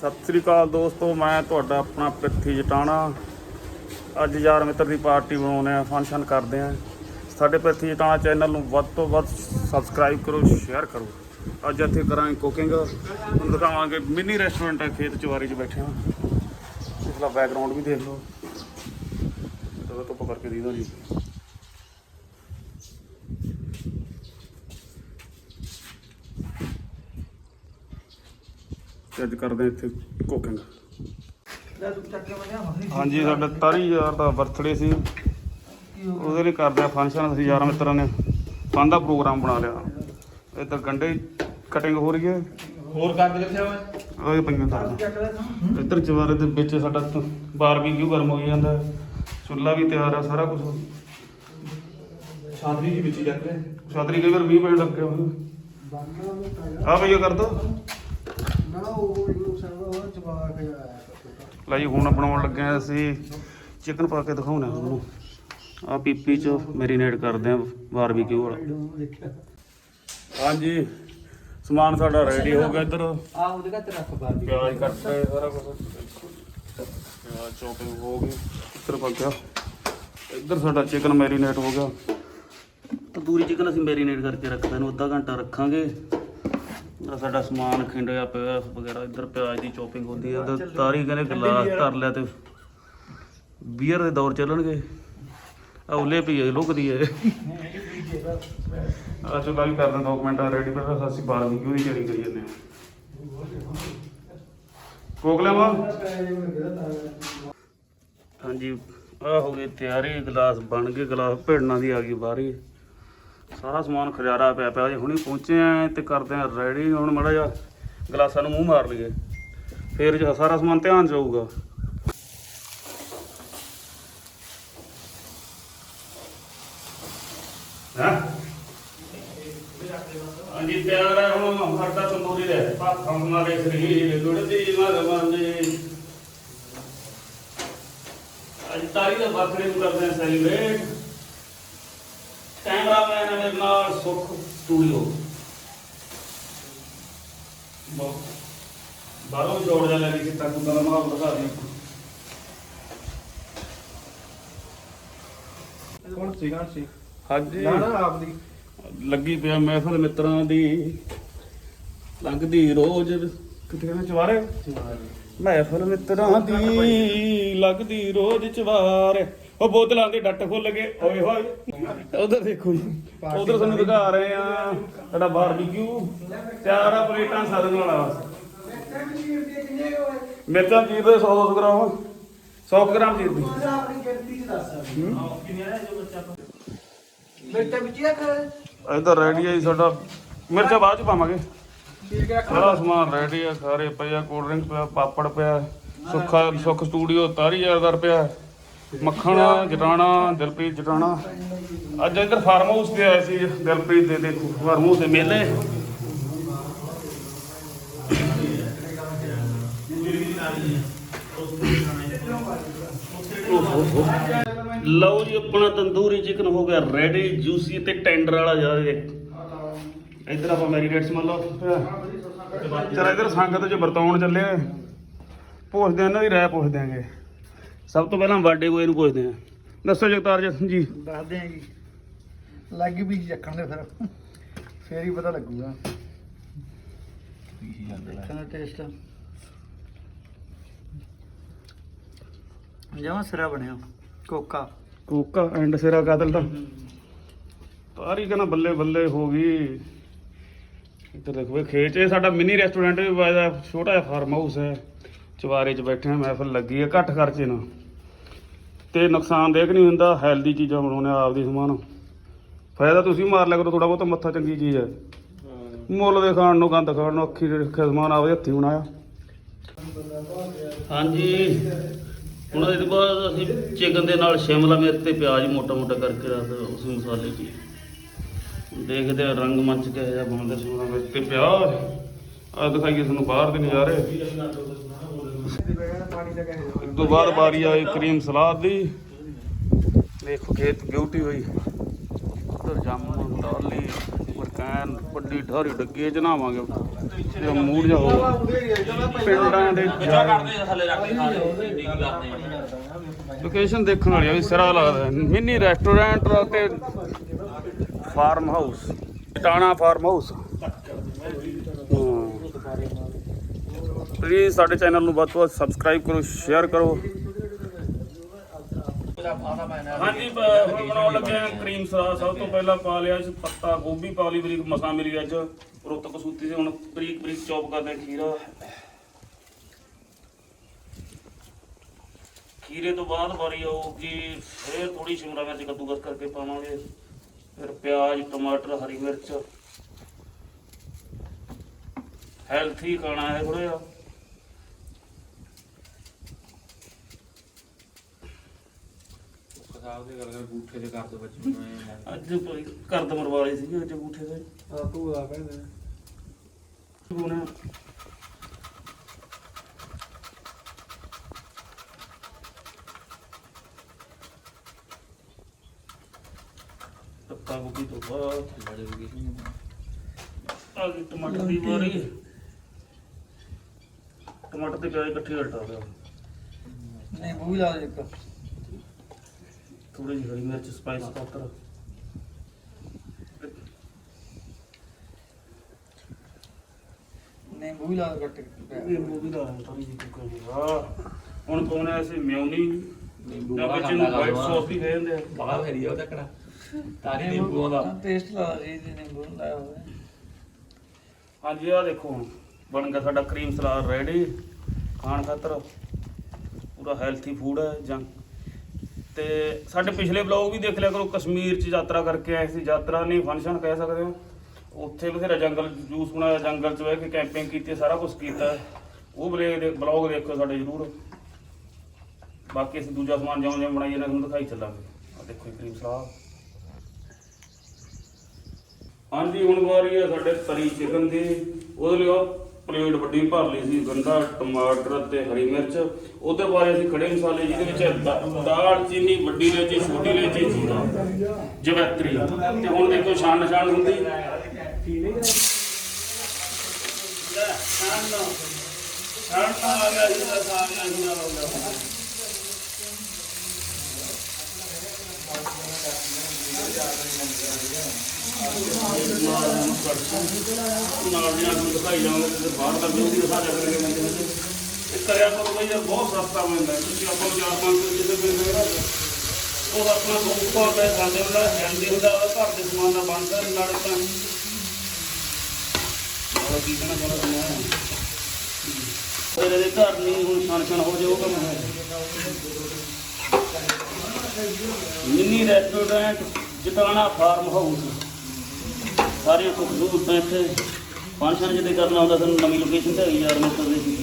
ਸਤਿ ਸ੍ਰੀ ਅਕਾਲ ਦੋਸਤੋ, ਮੈਂ ਤੁਹਾਡਾ ਆਪਣਾ ਪ੍ਰਿਥੀ ਜਟਾਣਾ। ਅੱਜ ਯਾਰ ਮਿੱਤਰ ਦੀ ਪਾਰਟੀ ਬਣਾਉਂਦੇ ਆ ਫੰਕਸ਼ਨ ਕਰਦੇ ਆ। ਸਾਡੇ ਪ੍ਰਿਥੀ ਜਟਾਣਾ ਚੈਨਲ ਨੂੰ ਵੱਧ ਤੋਂ ਵੱਧ ਸਬਸਕ੍ਰਾਈਬ ਕਰੋ ਸ਼ੇਅਰ ਕਰੋ। ਅੱਜ ਇੱਥੇ ਕਰਾਂਗੇ ਕੁਕਿੰਗ ਤੁਹਾਨੂੰ ਦਿਖਾਵਾਂਗੇ ਮਿੰਨੀ ਰੈਸਟੋਰੈਂਟ ਹੈ ਖੇਤ ਚਵਾਰੀ 'ਚ ਬੈਠੇ ਹਾਂ ਇਸਲਾ ਬੈਕਗ੍ਰਾਉਂਡ ਵੀ ਦੇਖ ਲਓ। ਤਵੇ ਤੋਂ ਕਰਕੇ ਦੀ ਦੋ ਜੀ। ਤੇ ਅੱਜ ਕਰਦੇ ਇੱਥੇ ਕੁਕਿੰਗ ਹਾਂਜੀ ਸਾਡਾ ਤਾਰੀ ਯਾਰ ਦਾ ਬਰਥਡੇ ਸੀ। ਉਹਦੇ ਲਈ ਕਰਦੇ ਆ ਫੰਕਸ਼ਨ ਅਸੀਂ ਯਾਰਾਂ ਮਿੱਤਰਾਂ ਨੇ। ਫਨ ਦਾ ਪ੍ਰੋਗਰਾਮ ਬਣਾ ਲਿਆ। ਇੱਧਰ ਗੰਡੇ ਕਟਿੰਗ ਹੋ ਰਹੀ ਹੈ। ਹੋਰ ਕੰਦ ਕਿੱਥੇ ਹੋਏ ਉਹ ਪਈਆਂ ਤਾਂ ਇੱਧਰ ਚਵਾਰੇ ਦੇ ਵਿੱਚ ਸਾਡਾ ਬਾਰਬੀਕਿਊ ਗਰਮ ਹੋ ਜਾਂਦਾ। ਚੁੱਲ੍ਹਾ ਵੀ ਤਿਆਰ ਆ ਸਾਰਾ ਕੁਝ ਸ਼ਾਦੀ ਜੀ ਵਿੱਚ ਹੀ ਜਾਂਦੇ ਛਾਤਰੀ ਕਈ ਵਾਰ 20 ਮਿੰਟ ਲੱਗੇ ਹੋਣ ਆ ਭਈਆ ਕਰ ਦੋ। ਲੈ ਜੀ ਹੁਣ ਬਣਾਉਣ ਲੱਗੇ ਆ ਅਸੀਂ ਚਿਕਨ ਪਾ ਕੇ ਦਿਖਾਉਣਾ ਤੁਹਾਨੂੰ। ਆ ਪੀਪੀ ਚ ਮੈਰੀਨੇਟ ਕਰਦੇ ਆ ਬਾਰਬੀਕਿਊ ਵਾਲਾ। ਹਾਂਜੀ ਸਮਾਨ ਸਾਡਾ ਰੈਡੀ ਹੋ ਗਿਆ ਇੱਧਰ। ਆ ਉਹਦੇ ਘਰ ਤੇ ਰੱਖ ਬਾਹਰ ਪਿਆਜ਼ ਕੱਟ ਕੇ ਸਾਰਾ ਕੁਝ ਪਿਆਜ਼ ਚੋਪਿੰਗ ਹੋ ਗਈ ਇੱਧਰ ਪੱਕ ਗਿਆ ਇੱਧਰ ਸਾਡਾ ਚਿਕਨ ਮੈਰੀਨੇਟ ਹੋ ਗਿਆ। ਤੰਦੂਰੀ ਚਿਕਨ ਅਸੀਂ ਮੈਰੀਨੇਟ ਕਰਕੇ ਰੱਖਦੇ ਇਹਨੂੰ ਅੱਧਾ ਘੰਟਾ ਰੱਖਾਂਗੇ। ਆਹ ਸਾਡਾ ਸਮਾਨ ਖਿੰਡਿਆ ਪਿਆ ਵਗੈਰਾ ਇੱਧਰ ਪਿਆਜ਼ ਦੀ ਚੋਪਿੰਗ ਹੁੰਦੀ ਹੈ ਇੱਧਰ ਤਾਰੀ ਕਹਿੰਦੇ ਗਲਾਸ ਧਰ ਲਿਆ ਤੇ ਬੀਅਰ ਦੇ ਦੌਰ ਚੱਲਣਗੇ। ਆ ਉਲੇ ਪਈ ਲੁਕਦੀ ਹੈ ਆ ਚਲੋ ਵੀ ਕਰਦੇ ਦੋ ਮਿੰਟ ਰੈਡੀ ਪਰ ਅਸੀਂ ਬਾਰਬੀਕਿਊ ਦੀ ਤਿਆਰੀ ਕਰੀ ਜਾਂਦੇ ਹਾਂ ਕੋਕ ਲਿਆਵਾਂ ਹਾਂਜੀ ਆ ਹੋ ਗਈ ਤਿਆਰੀ ਗਲਾਸ ਬਣ ਗਏ ਗਲਾਸ ਭੇੜਨਾ ਦੀ ਆ ਗਈ ਬਾਰੀ ਸਾਰਾ ਸਮਾਨ ਖਜਾਰਾ ਪਿਆ ਪਿਆ ਜੇ, ਹੁਣੇ ਪਹੁੰਚੇ ਆ, ਤੇ ਕਰਦੇ ਆ ਰੈਡੀ ਹੁਣ ਮੜਾ ਜਾ ਗਲਾਸਾਂ ਨੂੰ ਮੂੰਹ ਮਾਰ ਲਈਏ। ਫੇਰ ਜੋ ਸਾਰਾ ਸਮਾਨ ਧਿਆਨ ਚ ਹਾਂਜੀ, ਤਿਆਰ ਹੈ ਹੁਣ ਸਾਡਾ ਤੰਦੂਰੀ ਦੇ ਪਾਖਾਂ ਮਾਰੇ ਸਰੀਰ ਲੁੜਦੀ ਮਰ ਮੰਦੇ ਅੱਜ ਤਾਰੀ ਦਾ ਬਰਥਡੇ ਨੂੰ ਕਰਦੇ ਆ ਸੈਲੀਬ੍ਰੇਟ ਕੈਮਰਾਮੈਨ ਹੈ ਮੇਰੇ ਨਾਲ ਸੁਖ ਸਟੂਡੀਓ ਬਾਹਰੋਂ ਜੋੜ ਜਾ ਲੱਗੀ ਸੀ ਤੱਕ ਦਾ ਮਾਹੌਲ ਦਿਖਾ ਦੇ। ਕੌਣ ਸੀ? ਕੌਣ ਸੀ ਹਾਂਜੀ। ਨਾ ਨਾ ਆਪ ਦੀ। ਲੱਗੀ ਪਿਆ ਮਹਿਫਲ ਮਿੱਤਰਾਂ ਦੀ। ਲੱਗਦੀ ਰੋਜ਼। ਕਿਤੇ ਕਹਿੰਦੇ ਚਵਾਰੇ ਮਹਿਫਲ ਮਿੱਤਰਾਂ ਦੀ ਲੱਗਦੀ ਰੋਜ਼ ਚਵਾਰ ਉਹ ਬੋਤਲਾਂ ਦੇ ਡੱਟ ਖੁੱਲ ਗਏ। ਓਏ ਹੋਏ ਉਧਰ ਦੇਖੋ ਜੀ। ਉਧਰ ਤੁਹਾਨੂੰ ਦਿਖਾ ਰਹੇ ਆ ਸਾਡਾ ਬਾਰਬੀਕਿਊ ਚਾਰ ਆ ਪਲੇਟਾਂ ਸਾਰਨ ਵਾਲਾ ਬਸ ਮਿਰਚਾਂ ਚੀਰ ਦੇ 100 200 ਗ੍ਰਾਮ 100 ਗ੍ਰਾਮ ਚੀਰ ਦੀ। ਬੇਟਾ ਵਿੱਚ ਰੱਖ ਇਧਰ ਰੈਡੀ ਹੈ ਜੀ ਸਾਡਾ। ਮਿਰਚਾਂ ਬਾਅਦ ਚ ਪਾਵਾਂਗੇ। ਠੀਕ ਹੈ ਸਾਰਾ ਸਮਾਨ ਰੈਡੀ ਆ ਸਾਰੇ ਪਿਆ ਕੋਲਡ ਡਰਿੰਕ ਪਿਆ ਪਾਪੜ ਪਿਆ ਸੁੱਖਾ ਸੁੱਖ ਸਟੂਡੀਓ ਤਾਰੀ ਯਾਰਦਾਰ ਪਿਆ। ਮੱਖਣ, ਜਟਾਣਾ, ਦਿਲਪ੍ਰੀਤ ਜਟਾਣਾ। ਅੱਜ ਇੱਧਰ ਫਾਰਮ ਹਾਊਸ ਤੇ ਆਏ ਸੀ, ਦਿਲਪ੍ਰੀਤ ਦੇ ਦੇਖੋ ਫਾਰਮ ਹਾਊਸ ਦੇ ਮੇਲੇ। ਲਓ ਜੀ, ਆਪਣਾ ਤੰਦੂਰੀ ਚਿਕਨ ਹੋ ਗਿਆ ਰੈਡੀ ਜੂਸੀ ਤੇ ਟੈਂਡਰ ਵਾਲਾ ਜਾਵੇ ਇੱਧਰ ਆਪਾਂ ਮੈਰੀਨੇਟਸ ਮੰਨ ਲਓ। ਚਲ ਇੱਧਰ ਸੰਗਤ ਚ ਵਰਤਾਉਣ ਚੱਲੇ ਆ। ਪੁੱਛਦੇ ਆ, ਇਹਨਾਂ ਦੀ ਰਾਏ ਪੁੱਛਦੇ ਆਂਗੇ। ਸਭ ਤੋਂ ਪਹਿਲਾਂ ਬਰਥਡੇ ਬੋਏ ਨੂੰ ਪੁੱਛਦੇ ਆ ਦੱਸੋ ਜਗਤਾਰ ਜੀ। ਜੀ। ਦੱਸਦੇ ਆ ਜੀ। ਲੱਗ ਵੀ ਚੱਕਣ ਦੇ ਫਿਰ। ਫੇਰ ਹੀ ਪਤਾ ਲੱਗੂਗਾ। ਦੇਖਣਾ ਟੇਸਟ ਜਮਾ ਸਿਰਾ ਬਣਿਆ। ਕੋਕਾ। ਕੋਕਾ ਐਂਡ ਸਿਰਾ ਕਾਦਲ ਦਾ। ਤਾਰੀ ਕਹਿੰਦਾ ਬੱਲੇ ਬੱਲੇ ਹੋ ਗਈ। ਇੱਧਰ ਦੇਖੋ ਇਹ ਖੇਚ ਇਹ ਸਾਡਾ ਮਿਨੀ ਰੈਸਟੋਰੈਂਟ ਵੀ ਵਾਜਦਾ ਛੋਟਾ ਜਿਹਾ ਫਾਰਮ ਹਾਊਸ ਹੈ। ਚਵਾਰੇ 'ਚ ਬੈਠੇ ਆ ਮਹਿਫਲ ਲੱਗੀ ਹੈ ਘੱਟ ਖਰਚੇ ਨਾਲ। ਤੇ ਨੁਕਸਾਨਦੇਹ ਨਹੀਂ ਹੁੰਦਾ ਹੈਲਦੀ ਚੀਜ਼ਾਂ ਬਣਾਉਣੇ ਆਪਦੀ ਸਮਾਨ। ਫਾਇਦਾ ਤੁਸੀਂ ਮਾਰ ਲਿਆ ਕਰੋ ਥੋੜਾ ਬਹੁਤ ਮੱਥਾ ਚੰਗੀ ਚੀਜ਼ ਹੈ। ਮੁੱਲ ਦੇ ਖਾਣ ਨੂੰ, ਗੰਦ ਖਾਣ ਨੂੰ, ਅੱਖੀ ਰੱਖਿਆ ਸਮਾਨ ਆਪਦੇ ਹੱਥੀ ਬਣਾਇਆ। ਹਾਂਜੀ। ਹੁਣ ਇਹਦੇ ਬਾਅਦ ਅਸੀਂ ਚਿਕਨ ਦੇ ਨਾਲ ਸ਼ਿਮਲਾ ਮਿਰਚ ਤੇ ਪਿਆਜ਼ ਮੋਟਾ ਮੋਟਾ ਕਰਕੇ ਰੱਖ ਉਸ ਮਸਾਲੇ 'ਚ ਦੇਖਦੇ ਆ ਰੰਗ ਮੰਚ ਕਿਹੋ ਜਿਹਾ ਬਣਦਾ ਸ਼ਿਮਲਾ ਮਿਰਚ ਤੇ ਪਿਆਜ਼। ਆ ਦਿਖਾਈਏ ਤੁਹਾਨੂੰ ਬਾਹਰ ਦੇ ਨਜ਼ਾਰੇ। ਪਾਣੀ ਦਾ ਇਸ ਤੋਂ ਬਾਅਦ ਬਾਰੀ ਆਈ ਕਰੀਮ ਸਲਾਦ ਦੀ। ਦੇਖੋ ਖੇਤ ਬਿਊਟੀ ਹੋਈ। ਉਧਰ ਜਾਮਨ ਡਾਲੀ ਕੈਨ ਵੱਡੀ ਢਾਰੀ ਡੱਗੇ ਚ ਨਾਵਾਂਗੇ ਜੇ ਮੂਡ ਜਾ ਹੋਊਗਾ ਪਿੰਡਾਂ ਦੇ ਲੋਕੇਸ਼ਨ ਦੇਖਣ ਵਾਲੀ ਆ ਵੀ ਸਿਰਾ ਲੱਗਦਾ। ਮਿੰਨੀ ਰੈਸਟੋਰੈਂਟ ਤੇ ਫਾਰਮ ਹਾਊਸ ਟਾਣਾ ਫਾਰਮ ਹਾਊਸ ਪਲੀਜ਼ ਸਾਡੇ ਚੈਨਲ ਨੂੰ ਵੱਧ ਤੋਂ ਵੱਧ ਸਬਸਕ੍ਰਾਈਬ ਕਰੋ ਸ਼ੇਅਰ ਕਰੋ। ਹਾਂਜੀ ਬ- ਹੁਣ ਬਣਾਉਣ ਲੱਗੇ ਆ ਕਰੀਮ ਸਲਾਦ। ਸਭ ਤੋਂ ਪਹਿਲਾਂ ਪਾ ਲਿਆ ਇਸ ਪੱਤਾ, ਗੋਭੀ ਪਾ ਲਈ ਬਰੀਕ, ਮਸਾਂ ਮਿਲੀ ਅੱਜ। ਰੁੱਤ ਕਸੂਤੀ ਸੀ ਹੁਣ ਬਰੀਕ ਬਰੀਕ ਚੌਪ ਕਰਦੇ ਆ ਖੀਰਾ। ਖੀਰੇ ਤੋਂ ਬਾਅਦ ਵਾਰੀ ਆਊਗੀ ਫਿਰ ਥੋੜੀ ਸ਼ਿਮਲਾ ਮਿਰਚ ਕੱਦੂਕਸ ਕਰਕੇ ਪਾਵਾਂਗੇ। ਫਿਰ ਪਿਆਜ਼, ਟਮਾਟਰ, ਹਰੀ ਮਿਰਚ। ਹੈਲਥੀ ਖਾਣਾ ਹੈ ਥੋੜਾ ਜਿਹਾ। ਸਾਹਿਬ ਦੇ ਗੱਲ ਕਰ ਗੂਠੇ ਦੇ ਕਰਦੇ ਬੱਚੇ ਨੂੰ ਐਂ ਅੱਜ ਕੋਈ ਘਰ ਦਾ ਮਰਵਾਲੇ ਸੀਗੇ ਅੱਜ ਅੰਗੂਠੇ ਦੇ ਆ ਤੂੰ ਆ ਕਹਿੰਦੇ ਗੁਣਾ ਪੱਤਾ ਗੋਭੀ ਤੋਂ ਬਾਅਦ ਬੜੇ ਹੋ ਗਏ ਆ ਗਈ ਟਮਾਟਰ ਦੀ ਵਾਰੀ। ਟਮਾਟਰ ਤੇ ਪਿਆਜ਼ ਇਕੱਠੇ ਹਟਾ ਦਿਓ ਨਹੀਂ ਮੂੰਹ ਲਾ ਦੇ ਇੱਕ। ਥੋੜੀ ਜਿਹੀ ਹਰੀ ਮਿਰਚ ਸਪਾਈਸ ਪਾਊਡਰ ਨਹੀਂ ਮੂੰਹ ਲਾ ਕੱਟ ਕੇ ਇਹ ਮੂਵੀ ਦਾ ਥੋੜੀ ਜਿਹੀ ਕੁਝ ਆ ਹੁਣ ਪਾਉਣੇ ਅਸੀਂ ਮਿਉਨੀ ਨਿੰਬੂ ਜਾਂ ਇਹਨੂੰ ਖਾਂਦਾ ਵਾਈਟ ਸੌਸ ਵੀ। ਕਹਿੰਦੇ ਆ। ਬਾਹਰ ਫੇਰੀ ਉਹ ਤੱਕੜਾ ਤਾਰੀ ਨਿੰਬੂ ਦਾ ਟੇਸਟ ਲਾ ਜੀ ਜੀ ਨਿੰਬੂ ਨੂੰ ਲਾਇਆ ਹੋਇਆ। ਹਾਂਜੀ ਆ ਦੇਖੋ ਹੁਣ। ਬਣ ਗਿਆ ਸਾਡਾ ਕਰੀਮ ਸਲਾਦ ਰੈਡੀ ਖਾਣ ਖਾਤਰ। ਪੂਰਾ ਹੈਲਥੀ ਫੂਡ ਹੈ ਜਾਂ ਤੇ ਸਾਡੇ ਪਿਛਲੇ ਬਲੌਗ ਵੀ ਦੇਖ ਲਿਆ ਕਰੋ, ਕਸ਼ਮੀਰ 'ਚ ਯਾਤਰਾ ਕਰਕੇ ਆਏ ਸੀ। ਯਾਤਰਾ ਨਹੀਂ ਫੰਕਸ਼ਨ ਕਹਿ ਸਕਦੇ ਹੋ। ਉੱਥੇ ਬਥੇਰਾ ਜੰਗਲ ਜੂਸ ਬਣਾਇਆ ਜੰਗਲ 'ਚ ਬਹਿ ਕੇ ਕੈਂਪਿੰਗ ਕੀਤੀ, ਸਾਰਾ ਕੁਝ ਕੀਤਾ। ਉਹ ਬਲੌਗ ਦੇ ਬਲੌਗ ਦੇਖੋ ਸਾਡੇ ਜ਼ਰੂਰ। ਬਾਕੀ ਅਸੀਂ ਦੂਜਾ ਸਮਾਨ ਜਿਉਂ ਜਿਉਂ ਬਣਾਈਏ ਨਾ ਤੁਹਾਨੂੰ ਦਿਖਾਈ ਚੱਲਾਂਗੇ। ਆ ਦੇਖੋ ਇਹ ਕਰੀਮ ਸਲਾਦ ਹਾਂਜੀ, ਹੁਣ ਵਾਰੀ ਹੈ ਸਾਡੇ ਤਰੀ ਚਿਕਨ ਦੀ। ਉਹਦੇ ਲਈ ਪਲੇਟ ਵੱਡੀ ਭਰ ਲਈ ਸੀ ਗੰਡਾ ਟਮਾਟਰ ਤੇ ਹਰੀ ਮਿਰਚ। ਉਹਦੇ ਬਾਰੇ ਅਸੀਂ ਖੜੇ ਮਸਾਲੇ, ਜਿਹਦੇ ਵਿੱਚ ਦਾ- ਦਾਲ ਚੀਨੀ, ਵੱਡੀ ਇਲਾਇਚੀ, ਛੋਟੀ ਇਲਾਇਚੀ, ਜੀਰਾ, ਜਵੈਤਰੀ। ਤੇ ਹੁਣ ਦੇਖੋ ਛਾਣ ਨਿਸ਼ਾਨ ਹੁੰਦੀ। ਛਾਣ ਲਓ। ਛਾਣ ਤਾਂ ਆ ਗਿਆ ਜੀ ਦਾ ਸਾਹਮਣੇ ਹੀ ਨਾ ਹੋ ਗਿਆ ਨਾਲ ਨੂੰ ਦਿਖਾਈ ਜਾਵਾਂਗੇ ਤੇ ਬਾਹਰ ਦਾ ਵੀ ਦਿਖਾ ਜਾ ਕਰਾਂਗੇ ਮੈਂ ਇਹ ਕਰਿਆ ਕਰੋ ਬਈ ਯਾਰ ਬਹੁਤ ਸਸਤਾ ਮਿਲਦਾ ਤੁਸੀਂ ਆਪਾਂ ਨੂੰ ਚਾਰ ਪੰਜ ਸੌ ਜਿੱਦੇ ਮਿਲ ਰਿਹਾ ਉਹ ਆਪਣਾ ਬਹੁਤ ਬਹੁਤ ਪੈਸੇ ਖਾਂਦੇ ਹੁੰਦਾ ਹੈਲਦੀ ਹੁੰਦਾ ਘਰ ਦੇ ਸਮਾਨ ਦਾ ਬਣਦਾ ਨਾਲ ਤਾਂ ਉਹ ਕੀ ਕਹਿਣਾ ਚਾਹੁੰਦਾ ਮੈਂ ਫਿਰ ਇਹਦੇ ਘਰ ਨਹੀਂ, ਹੁਣ ਛਣ ਛਣ ਹੋ ਜਾਊਗਾ ਮੈਂ। Mini restaurant Jatana farm house ਸਾਰੀਆਂ ਖੂਬਸੂਰਤ ਨੇ ਇੱਥੇ ਫੰਕਸ਼ਨ ਜਿਹਦੇ ਕਰਨਾ ਹੁੰਦਾ ਸਾਨੂੰ ਨਵੀਂ ਲੋਕੇਸ਼ਨ ਤੇ ਹੈਗੀ ਯਾਰ ਮਿੱਤਰ ਦੇ ਸੀ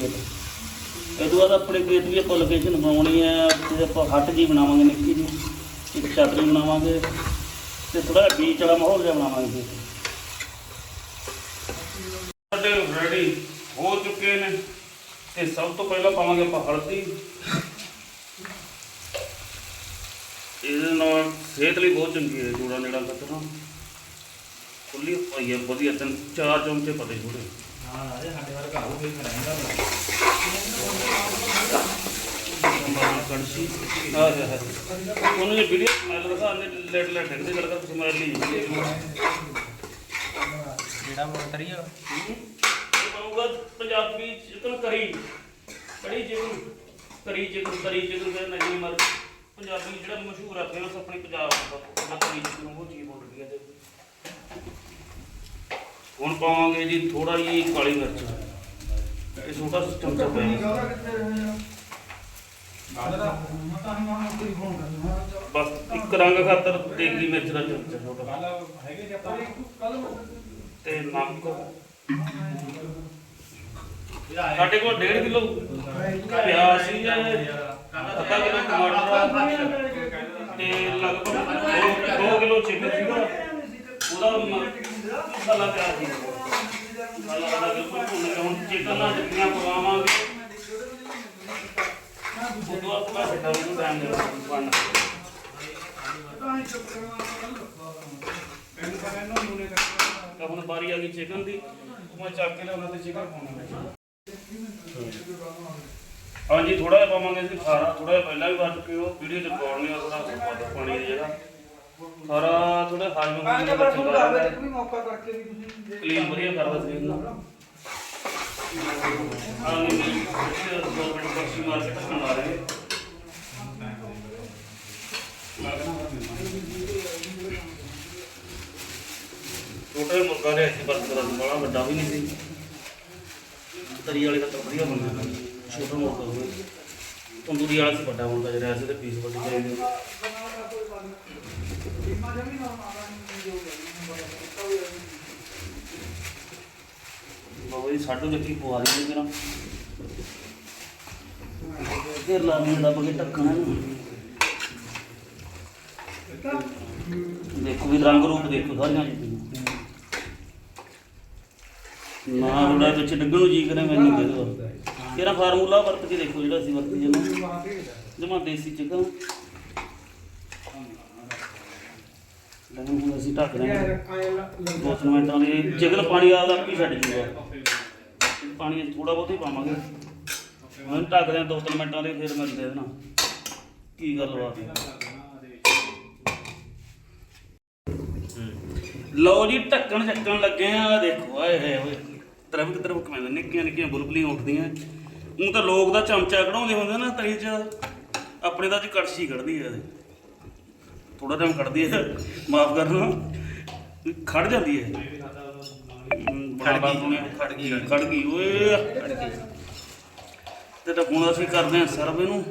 ਇਹ ਤੋਂ ਬਾਅਦ ਆਪਣੇ ਗੇਟ ਵੀ ਆਪਾਂ ਲੋਕੇਸ਼ਨ ਬਣਾਉਣੀ ਹੈ ਤੇ ਆਪਾਂ ਹੱਟ ਜੀ ਬਣਾਵਾਂਗੇ ਨਿੱਕੀ ਜੀ ਇੱਕ ਛਤਰੀ ਬਣਾਵਾਂਗੇ, ਤੇ ਥੋੜਾ ਬੀਚ ਵਾਲਾ ਮਾਹੌਲ ਜਿਹਾ ਬਣਾਵਾਂਗੇ। ਸਾਡੇ ਰੈਡੀ ਹੋ ਚੁੱਕੇ ਨੇ, ਤੇ ਸਭ ਤੋਂ ਪਹਿਲਾਂ ਪਾਵਾਂਗੇ ਆਪਾਂ ਹਲਦੀ। ਇਹਦੇ ਨਾਲ ਸਿਹਤ ਲਈ ਬਹੁਤ ਚੰਗੀ ਹੈ ਜੋੜਾ ਨੇੜਾ ਕੱਟਣਾ ਖੁੱਲੀ ਹੋਈ ਹੈ ਵਧੀਆ ਤਿੰਨ ਚਾਰ ਚਮਚੇ ਪਤੇ ਥੋੜੇ ਹਾਂ ਇਹ ਸਾਡੇ ਵਾਰ ਘਰ ਉਹ ਵੀ ਰਹਿੰਦਾ ਮਾਂ ਕੜਛੀ ਆ ਹੈ ਹੈ ਉਹਨੂੰ ਇਹ ਵੀਡੀਓ ਸਮੈਲ ਦਿਖਾ ਨੇ ਲੈਟ ਲੈਟ ਦੇ ਗੱਲ ਕਰ ਸਮੈਲ ਨਹੀਂ ਜਿਹੜਾ ਮੋਟਰ ਤਰੀ ਆ। ਇਹ ਪਾਊਗਾ ਪੰਜਾਬੀ ਚਿਕਨ ਕਰੀ। ਕੜੀ ਚਿਕਨ ਕਰੀ ਚਿਕਨ ਕਰੀ ਚਿਕਨ ਦੇ ਮਰ ਪੰਜਾਬੀ ਜਿਹੜਾ ਮਸ਼ਹੂਰ ਆ ਫੇਮਸ ਆਪਣੇ ਪੰਜਾਬ ਦਾ ਉਹਦਾ ਕਰੀ ਚਿਕਨ ਉਹ ਚੀਜ਼ ਬੋਲ ਰਹੀ ਹੈ ਤੇ। ਹੁਣ ਪਾਵਾਂਗੇ ਜੀ ਥੋੜਾ ਜੀ ਕਾਲੀ ਮਿਰਚ। ਇਹ ਛੋਟਾ ਚਮਚਾ ਪਾਏਗਾ ਬਸ ਇੱਕ ਰੰਗ ਖਾਤਰ ਦੇਗੀ ਮਿਰਚ ਦਾ ਚਮਚਾ ਛੋਟਾ। ਤੇ ਨਮਕ। ਸਾਡੇ ਕੋਲ 1.5 ਕਿਲੋ ਪਿਆਜ਼ ਸੀ ਅੱਧਾ ਕਿਲੋ ਟਮਾਟਰ ਤੇ ਲਗਭਗ 2 ਕਿਲੋ ਚਿਕਨ ਸੀਗਾ। ਉਹਦਾ ਮਸਾਲਾ ਤਿਆਰ ਸੀ। ਮਸਾਲਾ ਸਾਡਾ ਬਿਲਕੁਲ ਭੁੰਨ ਕੇ ਹੁਣ ਚਿਕਨ ਨਾਲ ਜੱਟੀਆਂ ਪਵਾਵਾਂਗੇ। ਉਦੋਂ ਆਪਾਂ ਛੱਡਾ ਨੂੰ ਟਾਈਮ ਦੇ ਬਣਨ ਹੁਣ ਵਾਰੀ ਆ ਗਈ ਚਿਕਨ ਦੀ। ਮੈਂ ਚੱਕ ਕੇ ਲਿਆਉਣਾ ਤੇ ਚਿਕਨ ਪਾਉਣਾ ਹਾਂਜੀ ਥੋੜਾ ਜਿਹਾ ਪਾਵਾਂਗੇ ਅਸੀਂ ਖਾਰਾ ਥੋੜਾ ਜਿਹਾ ਪਹਿਲਾਂ ਵੀ ਵੱਧ ਕੇ ਉਹ ਵੀਡੀਓ ਚ ਪਾਉਣੀ ਆ ਥੋੜਾ ਪਾਣੀ ਦੀ ਜਗ੍ਹਾ। ਖਾਰਾ ਥੋੜਾ ਹਾਜ਼ਮ ਹੋਣ ਦਾ ਚੰਗਾ ਦੇ ਵੀ ਮੌਕਾ ਕਰਕੇ ਵੀ ਤੁਸੀਂ ਕਲੀਨ ਵਧੀਆ ਕਰਦਾ ਸਰੀਰ ਨੂੰ ਆ ਨਹੀਂ ਨਹੀਂ ਦੋ ਮਿੰਟ ਕੋਸ਼ਿਸ਼ ਮਾਰ ਕੇ ਢੱਕਣ ਲਾ ਰਹੇ ਜਿਹਾ ਮੁਰਗਾ ਲਿਆ ਸੀ ਬਰਤ ਦਾ ਬੜਾ ਵੱਡਾ ਵੀ ਨਹੀਂ ਸੀ। ਤਰੀ ਵਾਲੇ ਦਾ ਤਾਂ ਵਧੀਆ ਬਣਦਾ ਛੋਟਾ ਮੁਰਗਾ ਹੋਵੇ। ਤੰਦੂਰੀ ਵਾਲਾ ਸੀ ਵੱਡਾ ਮੁਰਗਾ ਜਿਹੜਾ ਐਸੇ ਤੇ ਪੀਸ ਵੱਡੇ ਚਾਹੀਦੇ ਬਾਬਾ ਜੀ, ਸਾਡੂ ਦੇਖੀ ਪਵਾ ਰਹੀ ਹੈ ਫਿਰ ਲਾ ਦਿੰਦਾ ਬਗੇ ਟੱਕਣਾ ਨੂੰ। ਦੇਖੋ ਵੀ ਰੰਗ ਰੂਪ ਦੇਖੋ ਸਾਰੀਆਂ ਚੀਜ਼ਾਂ ਨਾ ਉਹਦਾ ਵਿੱਚ ਡੱਗਣ ਨੂੰ ਜੀ ਕਰੇ, ਮੈਨੂੰ ਦੇ ਦੋ ਤੇਰਾ ਫਾਰਮੂਲਾ ਵਰਤ ਕੇ ਦੇਖੋ ਜਿਹੜਾ ਅਸੀਂ ਵਰਤੀ ਜਮਾ ਜਮਾ ਦੇਸੀ ਚਿਕਨ ਲੰਗੂ ਹੁਣ ਅਸੀਂ ਢੱਕ ਦਾਂਗੇ ਦੋ ਤਿੰਨ ਮਿੰਟਾਂ ਦੇ ਚਿਕਨ ਪਾਣੀ ਆਦਾ ਵੀ ਛੱਡ ਜੂਗਾ। ਪਾਣੀ ਥੋੜਾ ਬਹੁਤ ਹੀ ਪਾਵਾਂਗੇ। ਹੁਣ ਢੱਕ ਦਿਆਂ ਦੋ ਤਿੰਨ ਮਿੰਟਾਂ ਦੇ, ਫਿਰ ਮਿਲਦੇ ਇਹਦੇ ਨਾਲ ਕੀ ਗੱਲ ਬਾਤ ਹੈ ਲਓ ਜੀ ਢੱਕਣ ਚੱਕਣ ਲੱਗੇ ਆ। ਦੇਖੋ ਆਏ ਹੋਏ ਓਏ। ਤਰਫ ਤਰਫ ਕਮਾਉਂਦੇ ਨਿੱਕੀਆਂ ਨਿੱਕੀਆਂ ਬੁਲਬੁਲੀਆਂ ਉੱਠਦੀਆਂ। ਉਹ ਤਾਂ ਲੋਕ ਦਾ ਚਮਚਾ ਕਢਾਉਂਦੇ ਹੁੰਦੇ ਨਾ ਤਰੀ 'ਚ ਆਪਣੇ ਤਾਂ ਅੱਜ ਕੜਛੀ ਕੱਢਦੀ ਹੈ ਥੋੜਾ ਟਾਈਮ ਕੱਢਦੀ ਹੈ ਮਾਫ ਕਰਨਾ ਖੜ ਜਾਂਦੀ ਹੈ ਖੜ ਗਈ। ਖੜ ਗਈ। ਖੜ ਗਈ। ਓਏ। ਤੇ ਤਾਂ ਹੁਣ ਅਸੀਂ ਕਰਦੇ ਹਾਂ ਸਰਵ ਇਹਨੂੰ।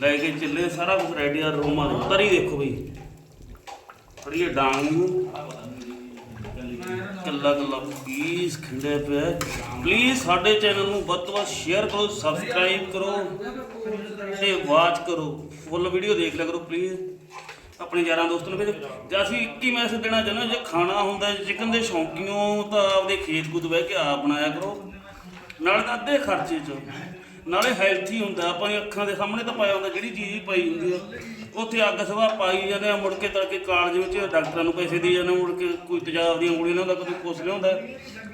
ਲੈ ਕੇ ਚੱਲੇ ਸਾਰਾ ਕੁਝ ਰੈਡੀ ਆ। ਰੋਮਾ ਤਰੀ ਦੇਖੋ ਬਈ। ਫੜੀਏ ਡਾਂਗ ਨੂੰ। ਕੱਲਾ ਕੱਲਾ। ਪੀਸ ਖਿੰਡੇ ਪਿਆ ਪਲੀਜ਼ ਸਾਡੇ ਚੈਨਲ ਨੂੰ ਵੱਧ ਤੋਂ ਵੱਧ ਸ਼ੇਅਰ ਕਰੋ ਸਬਸਕ੍ਰਾਈਬ ਕਰੋ ਤੇ ਵਾਚ ਕਰੋ। ਫੁੱਲ ਵੀਡੀਓ ਦੇਖ ਲਿਆ ਕਰੋ ਪਲੀਜ਼ ਆਪਣੇ ਯਾਰਾਂ ਦੋਸਤਾਂ ਨੂੰ ਭੇਜੋ ਜੇ ਅਸੀਂ ਇੱਕ ਹੀ ਮੈਸੇਜ ਦੇਣਾ ਚਾਹੁੰਦੇ ਹਾਂ, ਜੇ ਖਾਣਾ ਹੁੰਦਾ ਚਿਕਨ ਦੇ ਸ਼ੌਂਕੀਓ ਤਾਂ ਆਪਦੇ ਖੇਤ ਖੁਦ ਬਹਿ ਕੇ ਆਪ ਬਣਾਇਆ ਕਰੋ। ਨਾਲੇ ਤਾਂ ਅੱਧੇ ਖਰਚੇ 'ਚ। ਨਾਲੇ ਹੈਲਥੀ ਹੁੰਦਾ, ਆਪਾਂ ਦੀਆਂ ਅੱਖਾਂ ਦੇ ਸਾਹਮਣੇ ਤਾਂ ਪਾਇਆ ਹੁੰਦਾ, ਜਿਹੜੀ ਚੀਜ਼ ਪਾਈ ਹੁੰਦੀ ਆ। ਉੱਥੇ ਅੱਗ ਸਵਾ ਪਾਈ ਜਾਂਦੇ ਆ, ਮੁੜ ਕੇ ਤੜਕੇ ਕਾਲਜ ਵਿੱਚ ਡਾਕਟਰਾਂ ਨੂੰ ਪੈਸੇ ਦੇ ਜਾਂਦੇ ਮੁੜ ਕੇ ਕੋਈ ਤੇਜ਼ਾਬ ਦੀਆਂ ਗੋਲੀਆਂ ਲਿਆਉਂਦਾ ਕਦੇ ਕੁਛ ਲਿਆਉਂਦਾ।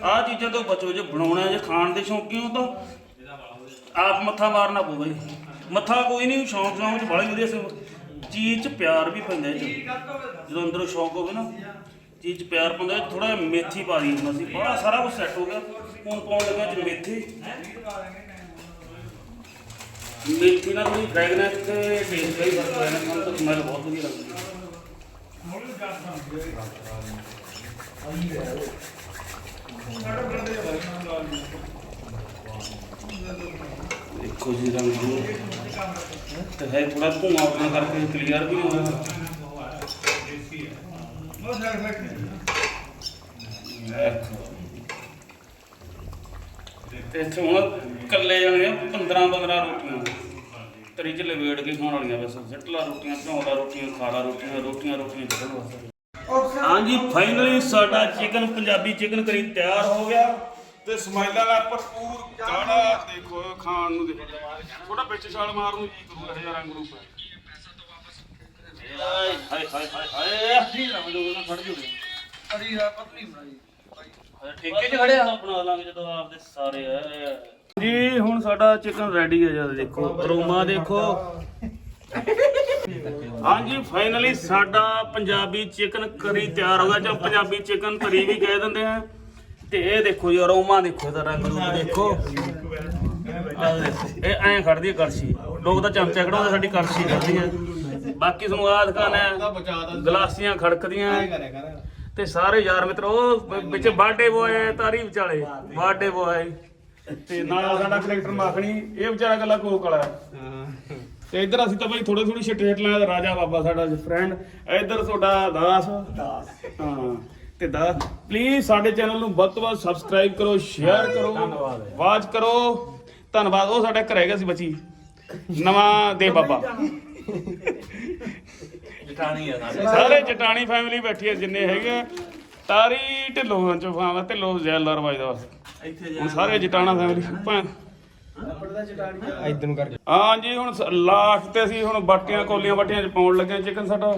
ਆਹ ਚੀਜ਼ਾਂ ਤੋਂ ਬਚੋ ਜੇ ਬਣਾਉਣਾ ਜੇ ਖਾਣ ਦੇ ਸ਼ੌਂਕੀਓ ਤਾਂ ਆਪ ਮੱਥਾ ਮਾਰਨਾ ਪਊਗਾ ਜੀ ਮੱਥਾ ਕੋਈ ਨਹੀਂ, ਸ਼ੌਂਕ ਸ਼ੌਂਕ ਚ ਬੜਾ ਵਧੀਆ ਸੀ। ਚੀਜ਼ ਚ ਪਿਆਰ ਵੀ ਪੈਂਦਾ ਜੀ ਜਦੋਂ ਅੰਦਰੋਂ ਸ਼ੌਂਕ ਹੋਵੇ ਨਾ, ਚੀਜ਼ ਚ ਪਿਆਰ ਪੈਂਦਾ ਥੋੜਾ ਜਿਹਾ ਮੇਥੀ ਪਾ ਦੀ ਹੁੰਦਾ ਸੀ। ਬੜਾ ਸਾਰਾ ਕੁਝ ਸੈੱਟ ਹੋ ਗਿਆ। ਹੁਣ ਪਾਉਣ ਲੱਗਾ ਚ ਮੇਥੀ। ਮੇਥੀ ਨਾਲ ਥੋੜੀ ਫ੍ਰੈਗਨੈਂਸ ਤੇ ਟੇਸਟ ਵੀ ਫ਼ਰਕ ਪੈਣਾ ਮੈਨੂੰ ਤਾਂ ਸਮੈਲ ਬਹੁਤ ਵਧੀਆ ਲੱਗਦੀ ਹੈ ਦੇਖੋ ਜੀ ਰੰਗ ਨੂੰ ਤੇ ਹੈ ਥੋੜਾ ਧੂਆਂ ਆਪਣਾ ਕਰਕੇ ਕਲੀਅਰ ਵੀ ਨਹੀਂ ਹੋਇਆ ਦੇਖੋ ਤੇ ਇੱਥੇ ਹੁਣ ਕੱਲੇ ਜਾਣਗੇ 15 15 ਰੋਟੀਆਂ ਤਰੀ ਚ ਖਾਣ ਵਾਲੀਆਂ ਬਸ ਜਟਲਾ ਰੋਟੀਆਂ ਝੌਂਦਾ ਰੋਟੀਆਂ ਖਾਲਾ ਰੋਟੀਆਂ ਰੋਟੀਆਂ ਰੋਟੀਆਂ ਚੱਲਣ ਵਾਸਤੇ। ਹਾਂਜੀ ਫਾਈਨਲੀ ਸਾਡਾ ਚਿਕਨ ਪੰਜਾਬੀ ਚਿਕਨ ਕਰੀ ਤਿਆਰ ਹੋ ਗਿਆ। ਤੇ ਸਮਾਈਲਾਂ ਦਾ ਭਰਪੂਰ ਗਾੜਾ ਦੇਖੋ ਖਾਣ ਨੂੰ ਦੇਖੋ। ਥੋੜਾ ਵਿੱਚ ਛਾਲ ਮਾਰਨ ਨੂੰ ਜੀ ਕਰੂਗਾ ਹਜ਼ਾਰ ਰੰਗ ਰੂਪ ਹਾਏ ਹਾਏ ਹਾਏ ਹਾਏ ਹਾਏ ਠੀਕ ਨਾ ਮੈਨੂੰ ਉਹਨਾਂ ਫੜ ਜੂਗੇ। ਅਰੀ ਦਾ ਪਤਲੀ ਬਣਾਈ। ਠੇਕੇ 'ਚ ਖੜਿਆ? ਬਣਾ ਲਾਂਗੇ ਜਦੋਂ ਆਪਦੇ ਸਾਰੇ ਆ। ਜੀ ਹੁਣ ਸਾਡਾ ਚਿਕਨ ਰੈਡੀ ਹੈ ਜਦ ਦੇਖੋ। ਅਰੋਮਾ ਦੇਖੋ। ਹਾਂਜੀ ਫਾਈਨਲੀ ਸਾਡਾ ਪੰਜਾਬੀ ਚਿਕਨ ਕਰੀ ਤਿਆਰ ਹੋ ਗਿਆ। ਜਾਂ ਪੰਜਾਬੀ ਚਿਕਨ ਕਰੀ ਵੀ ਕਹਿ ਦਿੰਦੇ ਆ। ਤੇ ਇਹ ਦੇਖੋ ਜੀ ਅਰੋਮਾ ਦੇਖੋ ਇਹਦਾ ਰੰਗ ਰੂਪ ਦੇਖੋ। ਆਹ ਦੇਖੋ, ਇਹ ਐਂ ਖੜਦੀ ਹੈ ਕੜਛੀ। ਲੋਕ ਤਾਂ ਚਮਚਾ ਕਢਾਉਂਦੇ ਸਾਡੀ ਕੜਛੀ ਖੜਦੀ ਹੈ ਬਾਕੀ ਤੁਹਾਨੂੰ ਆਹ ਦਿਖਾਣਾ ਗਲਾਸੀਆਂ ਖੜਕਦੀਆਂ। ਤੇ ਸਾਰੇ ਯਾਰ ਮਿੱਤਰ ਉਹ ਵਿੱਚ ਬਾਡੇ ਬੋਏ ਤਾਰੀ ਵਿਚਾਲੇ। ਬਾਡੇ ਬੋਏ ਤੇ ਨਾਲ ਸਾਡਾ ਕਲੈਕਟਰ ਮਾਖਣੀ ਇਹ ਵਿਚਾਰਾ ਗੱਲਾ ਕੋਕ ਵਾਲਾ ਹੈ। ਤੇ ਇੱਧਰ ਅਸੀਂ ਤਾਂ ਭਾਈ ਥੋੜੇ ਥੋੜੀ ਛਿੱਟੇ ਹੇਠ ਲਾਇਆ ਰਾਜਾ ਬਾਬਾ ਸਾਡਾ ਫਰੈਂਡ ਇੱਧਰ ਤੁਹਾਡਾ ਦਾਸ। ਦਾਸ। ਹਾਂ ਤੇ ਦਾ ਪਲੀਜ਼ ਸਾਡੇ ਚੈਨਲ ਨੂੰ ਵੱਧ ਤੋਂ ਵੱਧ ਸਬਸਕ੍ਰਾਈਬ ਕਰੋ ਸ਼ੇਅਰ ਕਰੋ ਵਾਚ ਕਰੋ। ਧੰਨਵਾਦ। ਉਹ ਸਾਡਾ ਘਰ ਹੈਗਾ ਸੀ ਬੱਚੀ। ਨਵਾਂ ਦੇ ਬਾਬਾ। ਜਟਾਣੀ ਆ ਸਾਡੇ ਸਾਰੇ ਚਟਾਣੀ ਫੈਮਿਲੀ ਬੈਠੀ ਹੈ ਜਿੰਨੇ ਹੈਗੇ ਆ। ਤਾਰੀ ਢਿੱਲੋਂ ਚੋਂ ਫਾਵਾ ਢਿੱਲੋਂ ਜੈਲਦਾਰ ਵਜਦਾ ਇੱਥੇ ਹੁਣ ਸਾਰੇ ਜਟਾਣਾ ਫੈਮਿਲੀ ਇਦਾਂ ਨੂੰ ਕਰਕੇ। ਹਾਂ ਜੀ ਹੁਣ ਲਾਸਟ ਤੇ ਅਸੀਂ ਹੁਣ ਬਾਟੀਆਂ, ਕੋਲੀਆਂ ਬਾਟੀਆਂ ਚ ਪਾਉਣ ਲੱਗੇ ਚਿਕਨ ਸਾਡਾ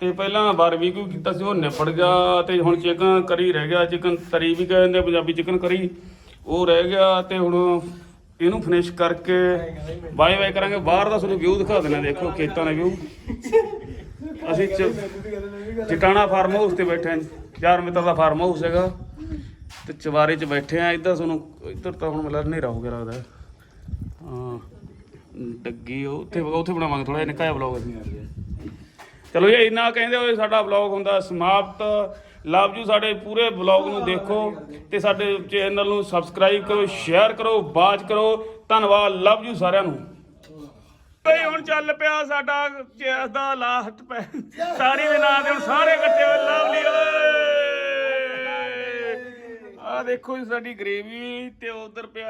ਤੇ ਪਹਿਲਾਂ ਬਾਰਬੀਕਿਊ ਕੀਤਾ ਸੀ, ਉਹ ਨਿਪੜ ਗਿਆ ਤੇ ਹੁਣ ਚਿਕਨ ਕਰੀ ਰਹਿ ਗਿਆ। ਚਿਕਨ ਤਰੀ ਵੀ ਕਹਿੰਦੇ ਆ, ਪੰਜਾਬੀ ਚਿਕਨ ਕਰੀ। ਉਹ ਰਹਿ ਗਿਆ ਤੇ ਹੁਣ ਇਹਨੂੰ ਫਿਨਿਸ਼ ਕਰਕੇ ਬਾਏ ਬਾਏ ਕਰਾਂਗੇ। ਬਾਹਰ ਦਾ ਤੁਹਾਨੂੰ ਵਿਊ ਦਿਖਾ ਦਿੰਦੇ ਦੇਖੋ ਖੇਤਾਂ ਦਾ ਵਿਊ ਅਸੀਂ ਚ- ਚਟਾਣਾ ਫਾਰਮ ਹਾਊਸ ਤੇ ਬੈਠੇ ਹਾਂ ਯਾਰ ਮਿੱਤਰ ਦਾ ਫਾਰਮ ਹਾਊਸ ਹੈਗਾ। ਤੇ ਚਵਾਰੇ 'ਚ ਬੈਠੇ ਆ, ਇੱਧਰ ਤੁਹਾਨੂੰ, ਇੱਧਰ ਤਾਂ ਹੁਣ ਮਤਲਬ ਹਨੇਰਾ ਹੋ ਗਿਆ ਲੱਗਦਾ। ਹਾਂ, ਡੱਗੀ ਉੱਥੇ ਉੱਥੇ ਬਣਾਵਾਂਗੇ ਥੋੜਾ ਜਿਹਾ ਨਿੱਕਾ ਵਲੌਗ ਅਸੀਂ। ਚਲੋ ਜੀ, ਇੰਨਾ ਕਹਿੰਦੇ ਹੋਏ ਸਾਡਾ ਵਲੌਗ ਹੁੰਦਾ ਸਮਾਪਤ। ਲਵ ਜੂ ਸਾਡੇ ਪੂਰੇ ਵਲੌਗ ਨੂੰ ਦੇਖੋ ਤੇ ਸਾਡੇ ਚੈਨਲ ਨੂੰ ਸਬਸਕ੍ਰਾਈਬ ਕਰੋ ਸ਼ੇਅਰ ਕਰੋ ਬਾਜ ਕਰੋ। ਧੰਨਵਾਦ, ਲਵ ਜੂ ਸਾਰਿਆਂ ਨੂੰ। ਬਈ, ਹੁਣ ਚੱਲ ਪਿਆ ਸਾਡਾ ਚੈਸ ਦਾ ਲਾਸਟ ਪੈ ਸਾਰੀ ਦੇ ਨਾਂ ਤੇ ਹੁਣ ਸਾਰੇ ਇਕੱਠੇ ਹੋਏ ਲਵਲੀ ਓਏ ਆ ਦੇਖੋ ਜੀ ਸਾਡੀ ਗ੍ਰੇਵੀ ਤੇ ਉਧਰ ਪਿਆ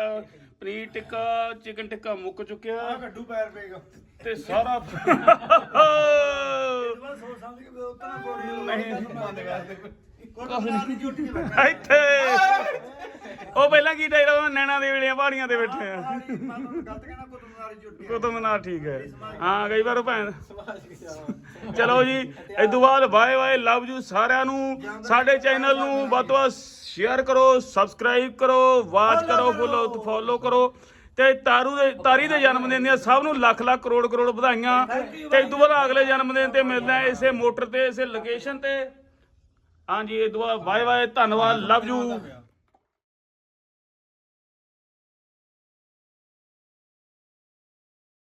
ਪਨੀਰ ਟਿੱਕਾ ਚਿਕਨ ਟਿੱਕਾ ਮੁੱਕ ਚੁੱਕਿਆ। ਕੱਢੂ ਪੈਰ ਪਏਗਾ ਤੇ ਸਾਰਾ ਸੋਚ ਸਮਝ ਕੇ ਉਤਨਾ ਬੋੜੀ ਨਹੀਂ। ਬੰਦ ਕਰ ਦੇ। ਇੱਥੇ। ਉਹ ਪਹਿਲਾਂ ਕੀ ਡਾਇਲੌਗ ਨੈਣਾ ਦੇ ਵੇਲੇ ਪਹਾੜੀਆਂ ਤੇ ਬੈਠੇ ਆ। ਕੁਤਬ ਮਨਾਰ ਠੀਕ ਹੈ। ਹਾਂ, ਕਈ ਵਾਰ ਭੈਣ ਚਲੋ ਜੀ ਇਸ ਬਾਅਦ ਬਾਏ ਬਾਏ ਲਵ ਯੂ ਸਾਰਿਆਂ ਨੂੰ। ਸਾਡੇ ਚੈਨਲ ਨੂੰ ਵੱਧ ਤੋਂ ਸ਼ੇਅਰ ਕਰੋ ਸਬਸਕ੍ਰਾਈਬ ਕਰੋ ਵਾਚ ਕਰੋ ਫੋਲੋ ਫੋਲੋ ਕਰੋ। ਤੇ ਤਾਰੂ ਦੇ ਤਾਰੀ ਦੇ ਜਨਮ ਦਿਨ ਦੀਆਂ ਸਭ ਨੂੰ ਲੱਖ ਲੱਖ, ਕਰੋੜ ਕਰੋੜ ਵਧਾਈਆਂ। ਤੇ ਇਸ ਤੋਂ ਬਾਅਦ ਅਗਲੇ ਜਨਮ ਦਿਨ ਤੇ ਮਿਲਦੇ ਆ ਇਸੇ ਮੋਟਰ ਤੇ, ਇਸੇ ਲੋਕੇਸ਼ਨ ਤੇ। ਹਾਂਜੀ ਇਹ ਦੁਆ ਬਾਏ ਬਾਏ ਧੰਨਵਾਦ ਲਵ ਯੂ।